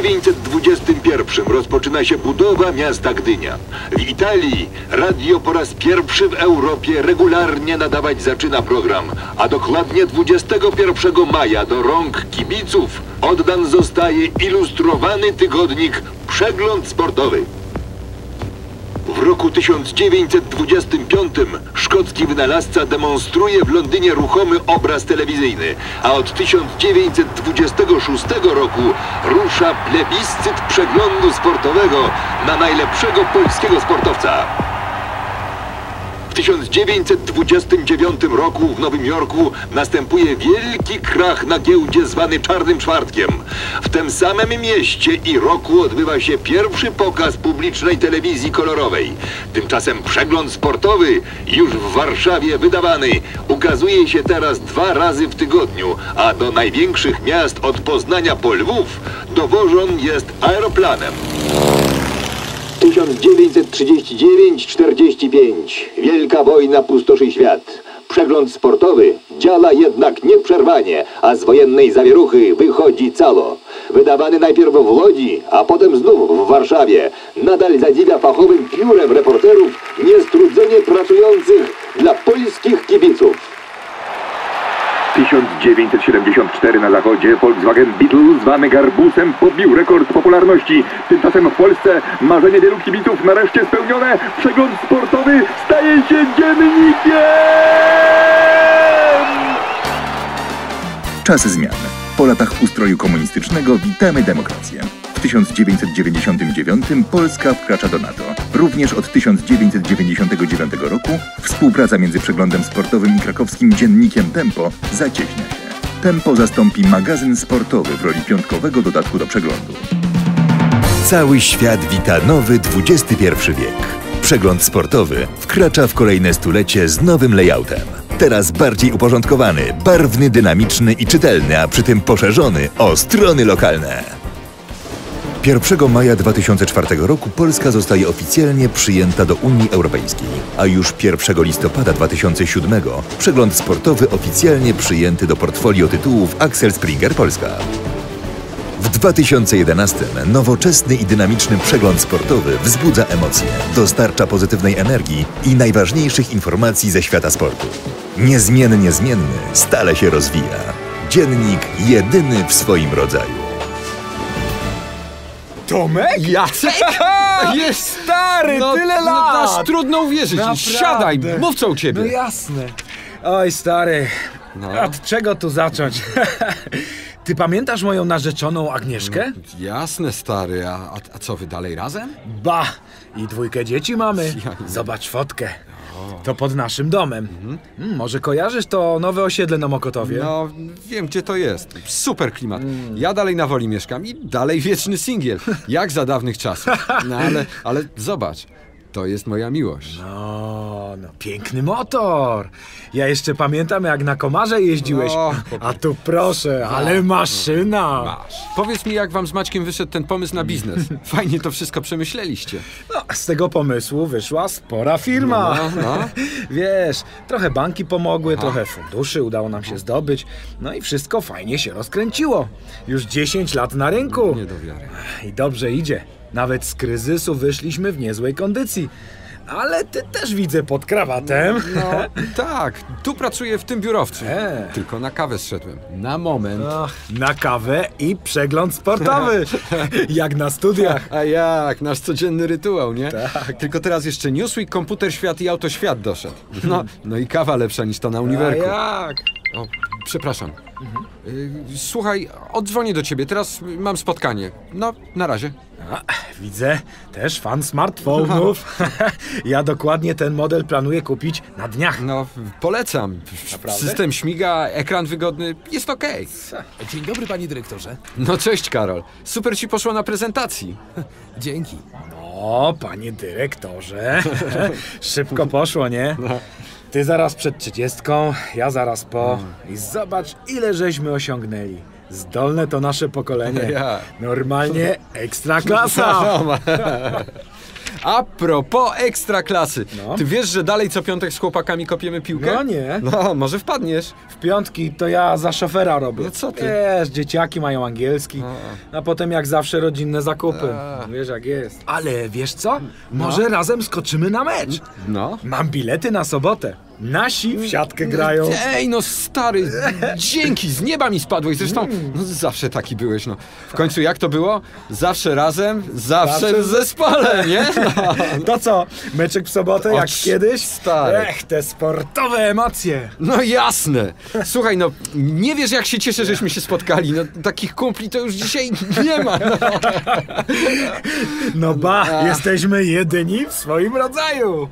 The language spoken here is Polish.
roku 1921 rozpoczyna się budowa miasta Gdynia. W Italii radio po raz pierwszy w Europie regularnie nadawać zaczyna program, a dokładnie 21 maja do rąk kibiców oddan zostaje ilustrowany tygodnik Przegląd Sportowy. W roku 1925 szkocki wynalazca demonstruje w Londynie ruchomy obraz telewizyjny, a od 1926 roku rusza plebiscyt przeglądu sportowego na najlepszego polskiego sportowca. W 1929 roku w Nowym Jorku następuje wielki krach na giełdzie zwany Czarnym Czwartkiem. W tym samym mieście i roku odbywa się pierwszy pokaz publicznej telewizji kolorowej. Tymczasem przegląd sportowy, już w Warszawie wydawany, ukazuje się teraz dwa razy w tygodniu, a do największych miast od Poznania po Lwów dowożon jest aeroplanem. 1939-45. Wielka wojna pustoszy świat. Przegląd sportowy działa jednak nieprzerwanie, a z wojennej zawieruchy wychodzi calo. Wydawany najpierw w Łodzi, a potem znów w Warszawie. Nadal zadziwia fachowym piórem reporterów niestrudzenie pracujących dla polskich kibiców. 1974 na zachodzie Volkswagen Beetle zwany Garbusem pobił rekord popularności. Tymczasem w Polsce marzenie wielu kibiców nareszcie spełnione. Przegląd sportowy staje się dziennikiem! Czas zmian. Po latach ustroju komunistycznego witamy demokrację. W 1999 Polska wkracza do NATO. Również od 1999 roku współpraca między przeglądem sportowym i krakowskim dziennikiem Tempo zacieśnia się. Tempo zastąpi magazyn sportowy w roli piątkowego dodatku do przeglądu. Cały świat wita nowy XXI wiek. Przegląd sportowy wkracza w kolejne stulecie z nowym layoutem. Teraz bardziej uporządkowany, barwny, dynamiczny i czytelny, a przy tym poszerzony o strony lokalne. 1 maja 2004 roku Polska zostaje oficjalnie przyjęta do Unii Europejskiej, a już 1 listopada 2007 przegląd sportowy oficjalnie przyjęty do portfolio tytułów Axel Springer Polska. W 2011 nowoczesny i dynamiczny przegląd sportowy wzbudza emocje, dostarcza pozytywnej energii i najważniejszych informacji ze świata sportu. Niezmiennie zmienny stale się rozwija. Dziennik jedyny w swoim rodzaju. Tomek? Jacek? Jest stary, No, tyle no, lat! aż trudno uwierzyć. Naprawdę. Siadaj, mów co u ciebie. No jasne. Oj, stary, No. od czego tu zacząć? Ty pamiętasz moją narzeczoną Agnieszkę? Jasne, stary, a, a, co wy dalej razem? Ba! I dwójkę dzieci mamy. Zobacz fotkę. To pod naszym domem. Mm, może kojarzysz to nowe osiedle na Mokotowie? No, wiem gdzie to jest. Super klimat. Ja dalej na woli mieszkam i dalej wieczny singiel. Jak za dawnych czasów. No ale, ale zobacz, to jest moja miłość. No, no, piękny motor. Ja jeszcze pamiętam, jak na komarze jeździłeś. O, A tu proszę, ale maszyna. Masz. Powiedz mi, jak wam z Maćkiem wyszedł ten pomysł na biznes. Fajnie to wszystko przemyśleliście. No, z tego pomysłu wyszła spora firma. No, no. Wiesz, trochę banki pomogły, trochę funduszy udało nam się zdobyć. No i wszystko fajnie się rozkręciło. Już 10 lat na rynku. Nie do wiary. I dobrze idzie. Nawet z kryzysu wyszliśmy w niezłej kondycji. Ale ty też widzę pod krawatem. No tak, tu pracuję w tym biurowcu. E. Tylko na kawę zszedłem. Na moment. Ach, na kawę i przegląd sportowy. Jak na studiach. A jak, nasz codzienny rytuał, nie? Tak. Tylko teraz jeszcze Newsweek, Komputer Świat i Autoświat doszedł. No, no i kawa lepsza niż ta na A uniwerku. jak? O, przepraszam. Y, Słuchaj, oddzwonię do ciebie, teraz mam spotkanie. No, na razie. A, widzę, też fan smartfonów. ja dokładnie ten model planuję kupić na dniach. No, polecam. Naprawdę? System śmiga, ekran wygodny, jest okej. Dzień dobry, panie dyrektorze. No cześć, Karol. Super ci poszło na prezentacji. Dzięki. O, panie dyrektorze. Szybko poszło, nie? Ty zaraz przed trzydziestką, ja zaraz po. I zobacz, ile żeśmy osiągnęli. Zdolne to nasze pokolenie. Normalnie ekstra klasa. A propos ekstra klasy. No. Ty wiesz, że dalej co piątek z chłopakami kopiemy piłkę? No nie. No, może wpadniesz. W piątki to ja za szofera robię. No co ty? Wiesz, dzieciaki mają angielski, a potem jak zawsze rodzinne zakupy. A. Wiesz jak jest. Ale wiesz co? Może razem skoczymy na mecz. No. Mam bilety na sobotę. Nasi w siatkę grają. Ej, no stary, dzięki, z nieba mi spadłeś. Zresztą no, zawsze taki byłeś, no. W końcu jak to było? Zawsze razem, zawsze, Zawsze w zespole, nie? No. To co? Meczek w sobotę jak Och, kiedyś? stary. Ech, te sportowe emocje. No jasne. Słuchaj, no nie wiesz jak się cieszę, żeśmy się spotkali. No takich kumpli to już dzisiaj nie ma. No. No ba, jesteśmy jedyni w swoim rodzaju.